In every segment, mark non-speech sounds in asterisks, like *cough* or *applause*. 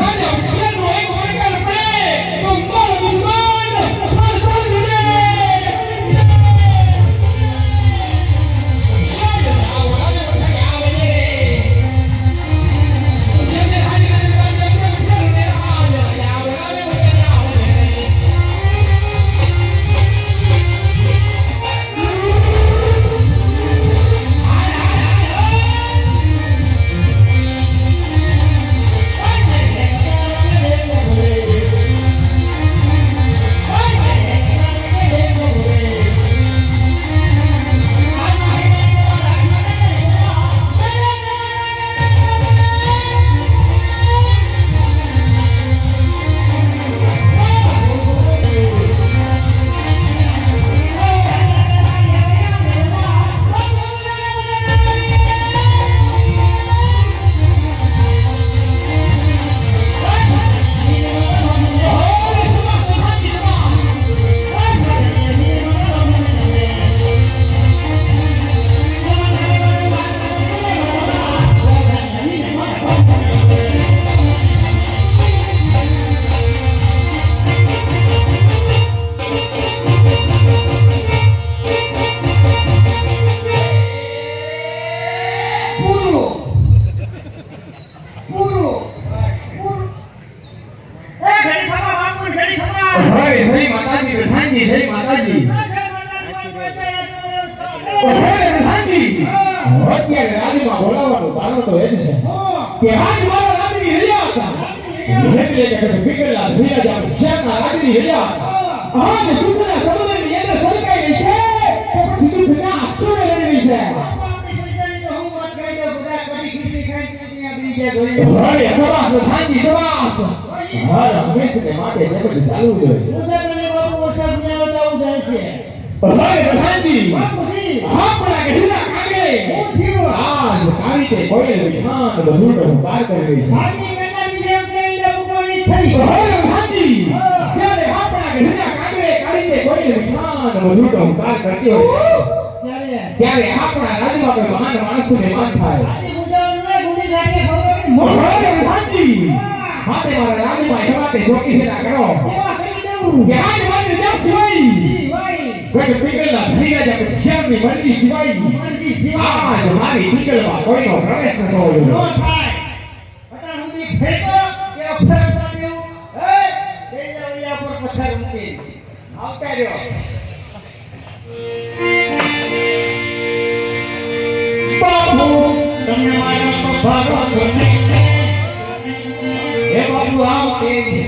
Hold on. અત્યારે રાજીમાં બોલાવવાનું કારણ તો એ જ છે કે આજ મારો રાજી હિલ્યા માટે ચાલુ જોઈએ અરે પ્રધાનજી આપણા ગઢના કાગે. આજ કારીતે કોયલ વિઠાન બધું કાર કરી રહી છે અરે પ્રધાનજી જ્યારે આપણા ગઢના કાગે કારીતે કોયલ વિઠાન બધું કાર કરતી હોય ત્યારે. આપણા રાજમાં કોઈ મહાન માણસને માન થાય. માટે મારા રાજમાં એવાતે જોકી ફેરા કરો. કે આજ માટે રજા સિવાય. કોઈ પીગળના ધીરજ આપણે શ્યામની મરજી સિવાય આજ મારી પીગળમાં કોઈનો પ્રવેશ ન થવો જોઈએ. આવતા રહ્યો. બાપુ તમને મારા પપ્પા નહીં હે બાપુ આવ કે.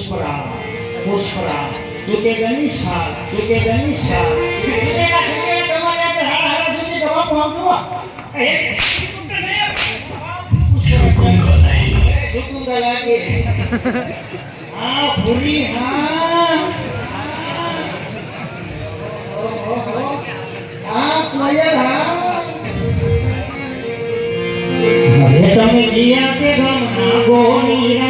પુષ્પરા પુષ્પરા ચૂકે ગની સા ચૂકે ગની સા ચૂકેલા ચૂકે તમારે આજે હાર હાર સુધી જવા પહોંચવા ચૂકુંગા લાગે હા ભૂરી હા હા કોયલ હા હવે તમે ગયા કે ગમ ના ગોની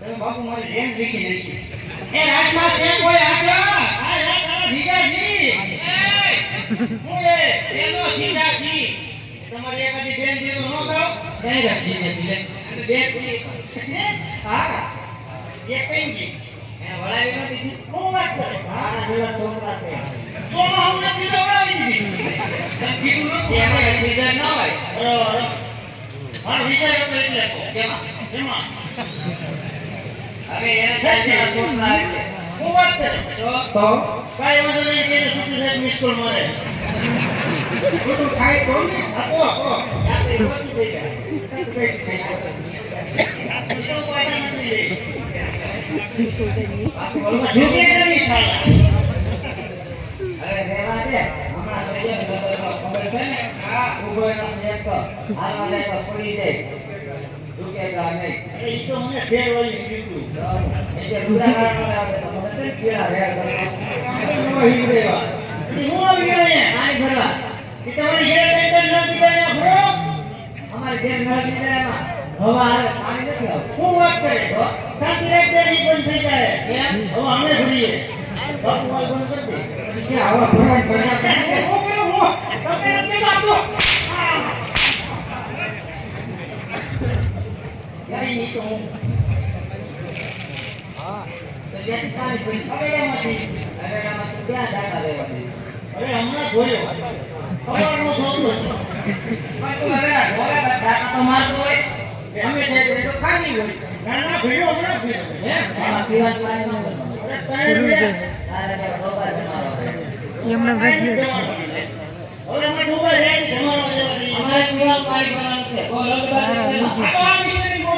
બાપુ મારી રેન્જ દેખી નથી એ રાજમાં છે કોઈ આજો આ રાજમાં ભીગાજી હું એ તેનો ભીગાજી તમારી એકાદી બેન જેવું ન કહો નહીં રાખી નથી અને બેન હા એ પેંગી એને વળાવી ન હું વાત કરે મારા જેવા છોકરા છે સોમાં હું નથી વળાવી કીધું નથી એમાં. એક્સિડન્ટ ન હોય બરોબર મારો વિચાર એટલે કેમાં કેમાં હવે એને છે. હું વાત કરું? તો? વાંધો નહીં કે સાહેબ મિસ કોલ મારે. થાય તો? ને *laughs* દે. હમણાં જાય નહીં તો મને ફેર કીધું એટલે કેળા નો હું આવી ગયો અહીંયા? ભરવા કે તમારી ઘેર ટેન્શન નથી ગયા ભરો અમારે ઘેર નળ દીધા એમાં. હવા આવે પાણી નથી આવતું. હું વાત કરે? તો સાત એક બે બંધ થઈ જાય. કેમ હવે અમે ભરીએ. બંધ કરી દે. કે આવા ભરવા ભરવા તમે નથી આપો કરી તો હા કોઈ ખબરમાંથી હવે હોય અમે જે. હોય અમે ડૂબે છે અમારે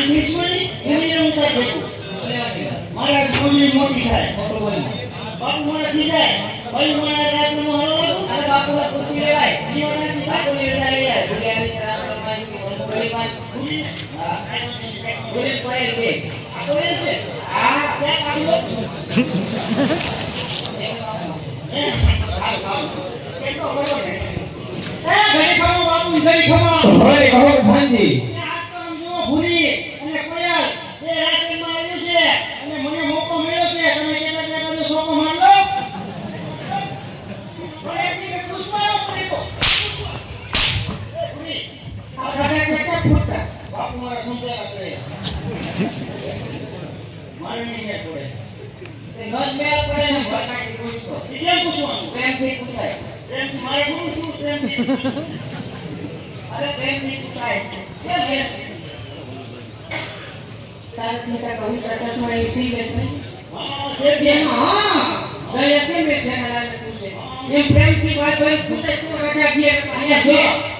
આ નિશ્વરી થાય બેઠું મારા થાય બાપુ મારા થી જાય ભાઈ મારા રાજનો હરો હરે ખબર તારક મહેતા કહું પ્રકાશમાં એ સી બેન ભાઈ બેન હા દયા કેમ બેઠા મારા પૂછે એમ પ્રેમથી વાત ભાઈ પૂછે તું રખા ગયા અહીંયા જો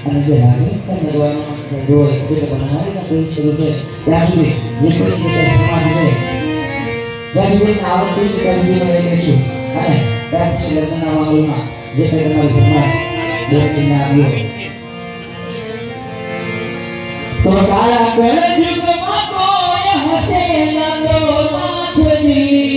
અને જે રાજીપન ભગવાનનો શરૂ છે ત્યાં સુધી જે કોઈ સમાજ છે અને ત્યાં પછી લગ્નના માહોલમાં જે કંઈ તો કાળા হাসে তো নাথ